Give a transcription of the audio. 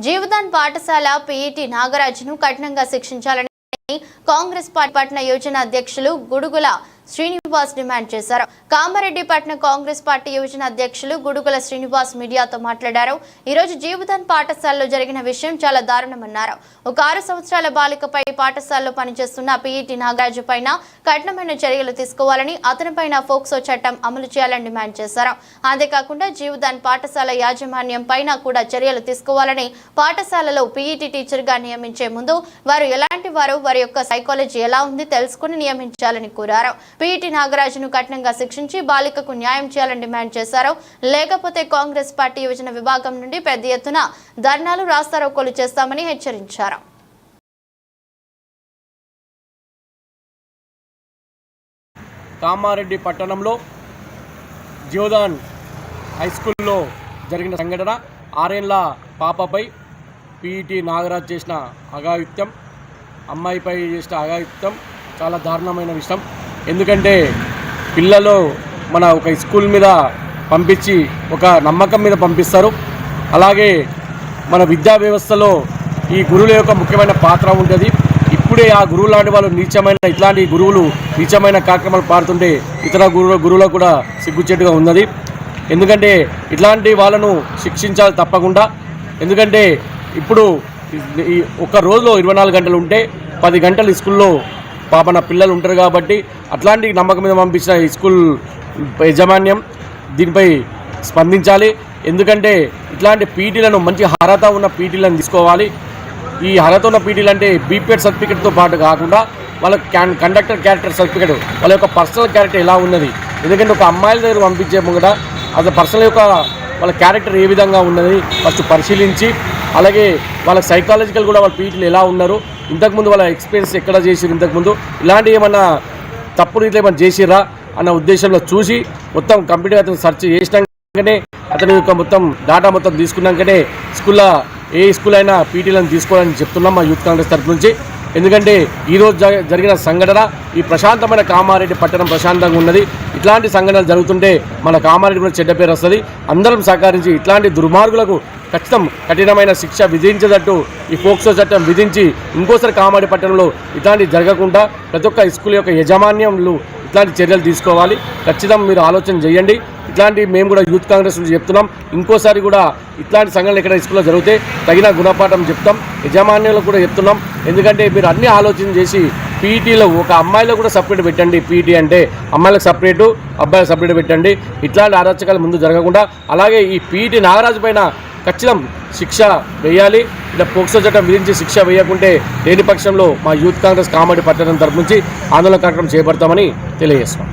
జీవదాన్ పాఠశాల పీఈటీ నాగరాజును కఠినంగా శిక్షించాలని కాంగ్రెస్ పార్టీ పట్న యోజన అధ్యక్షులు గుడుగుల శ్రీనివాస్ డిమాండ్ చేశారు. కామారెడ్డి పట్న కాంగ్రెస్ పార్టీ యువజన అధ్యక్షులు గుడుగుల శ్రీనివాస్ మీడియాతో మాట్లాడారు. ఈ రోజు జీవదాన్ పాఠశాలలో జరిగిన విషయం చాలా దారుణమన్నారు. ఒక ఆరు సంవత్సరాల బాలికపై పాఠశాలలో పనిచేస్తున్న పీఈటీ నాగరాజు పైన కఠినమైన చర్యలు తీసుకోవాలని అతనిపైన ఫోక్సో చట్టం అమలు చేయాలని డిమాండ్ చేశారు. అంతేకాకుండా జీవదాన్ పాఠశాల యాజమాన్యం పైన కూడా చర్యలు తీసుకోవాలని పాఠశాలలో పీఈటీ టీచర్గా నియమించే ముందు వారు ఎలాంటి వారు వారి యొక్క సైకాలజీ ఎలా ఉంది తెలుసుకుని నియమించాలని కోరారు. పీఈటీ నాగరాజును కఠినంగా శిక్షించి బాలికకు న్యాయం చేయాలని డిమాండ్ చేశారు. లేకపోతే కాంగ్రెస్ పార్టీ యువజన విభాగం నుండి పెద్ద ఎత్తున ధర్నాలు రాస్తారోకోలు చేస్తామని హెచ్చరించారు. కామారెడ్డి పట్టణంలో జీవదాన్ హై స్కూల్లో జరిగిన సంఘటన ఆరేళ్ళ పాపపై పీఈటీ నాగరాజ్ చేసిన అఘాయుత్యం అమ్మాయిపై చేసిన అఘాయుత్యం చాలా దారుణమైన విషయం. ఎందుకంటే పిల్లలు మన ఒక స్కూల్ మీద పంపించి ఒక నమ్మకం మీద పంపిస్తారు. అలాగే మన విద్యా వ్యవస్థలో ఈ గురువుల యొక్క ముఖ్యమైన పాత్ర ఉంటుంది ఇప్పుడే ఆ గురువు లాంటి వాళ్ళు నీచమైన ఇట్లాంటి గురువులు నీచమైన కార్యక్రమాలు పాడుతుంటే ఇతర గురువుల గురువులకు కూడా సిగ్గుచేటుగా ఉన్నది. ఎందుకంటే ఇట్లాంటి వాళ్ళను శిక్షించాలి తప్పకుండా. ఎందుకంటే ఇప్పుడు ఒక ఒక్క రోజులో ఇరవై నాలుగు గంటలు ఉంటే పది గంటలు స్కూల్లో పాప పాపన పిల్లలు ఉంటారు కాబట్టి అట్లాంటి నమ్మకం మీద పంపించిన ఈ స్కూల్ యాజమాన్యం దీనిపై స్పందించాలి. ఎందుకంటే ఇట్లాంటి పీటీలను మంచి అర్హత ఉన్న పీటీలను తీసుకోవాలి. ఈ అర్హత ఉన్న పీటీలు అంటే బీపీఎడ్ సర్టిఫికేట్తో పాటు కాకుండా వాళ్ళ క్యాన్ కండక్టర్ క్యారెక్టర్ సర్టిఫికేట్ వాళ్ళ యొక్క పర్సనల్ క్యారెక్టర్ ఎలా ఉన్నది. ఎందుకంటే ఒక అమ్మాయిల దగ్గర పంపించే ముంగట అది పర్సనల్ యొక్క వాళ్ళ క్యారెక్టర్ ఏ విధంగా ఉన్నది ఫస్ట్ పరిశీలించి అలాగే వాళ్ళ సైకాలజికల్ కూడా వాళ్ళ పీటీలు ఎలా ఉన్నారు ఇంతకుముందు వాళ్ళ ఎక్స్పీరియన్స్ ఎక్కడ చేసిరు ఇంతకుముందు? ఇలాంటి ఏమన్నా తప్పుడు ఇట్లా ఏమైనా చేసిరా అన్న ఉద్దేశంలో చూసి మొత్తం కంప్యూటర్ అతను సెర్చ్ చేసినాకనే అతని యొక్క మొత్తం డేటా మొత్తం తీసుకున్నాకనే స్కూల్లో ఏ స్కూల్ అయినా పీటీలను తీసుకోవాలని చెప్తున్నాం మా యూత్ కాంగ్రెస్ తరఫు నుంచి. ఎందుకంటే ఈరోజు జ- జరిగిన సంఘటన ఈ ప్రశాంతమైన కామారెడ్డి పట్టణం ప్రశాంతంగా ఉన్నది. ఇట్లాంటి సంఘటనలు జరుగుతుంటే మన కామారెడ్డి కూడా చెడ్డ పేరు వస్తుంది. అందరం సహకరించి ఇట్లాంటి దుర్మార్గులకు ఖచ్చితం కఠినమైన శిక్ష విధించేటట్టు ఈ ఫోక్సో చట్టం విధించి ఇంకోసారి కామారెడ్డి పట్టణంలో ఇట్లాంటి జరగకుండా ప్రతి ఒక్క స్కూల్ యొక్క యజమాన్యంలో ఇట్లాంటి చర్యలు తీసుకోవాలి. ఖచ్చితంగా మీరు ఆలోచన చేయండి. ఇట్లాంటి మేము కూడా యూత్ కాంగ్రెస్ నుంచి చెప్తున్నాం. ఇంకోసారి కూడా ఇట్లాంటి సంఘటనలు ఇక్కడ స్కూల్లో జరిగితే తగిన గుణపాఠం చెప్తాం. యజమాన్యులకు కూడా చెప్తున్నాం. ఎందుకంటే మీరు అన్ని ఆలోచన చేసి పీఈటీలో ఒక అమ్మాయిలో కూడా సపరేట్ పెట్టండి. పీఈటీ అంటే అమ్మాయిలకు సపరేటు అబ్బాయిలకు సపరేట్ పెట్టండి. ఇట్లాంటి అరాచకాలు ముందు జరగకుండా అలాగే ఈ పీఈటీ నాగరాజు పైన ఖచ్చితం శిక్ష వేయాలి. ఇలా పోక్సో చట్టం విధించి శిక్ష వేయకుంటే లేని పక్షంలో మా యూత్ కాంగ్రెస్ కామెడీ పట్టణం తరపు నుంచి ఆందోళన కార్యక్రమం చేపడతామని తెలియజేస్తున్నాం.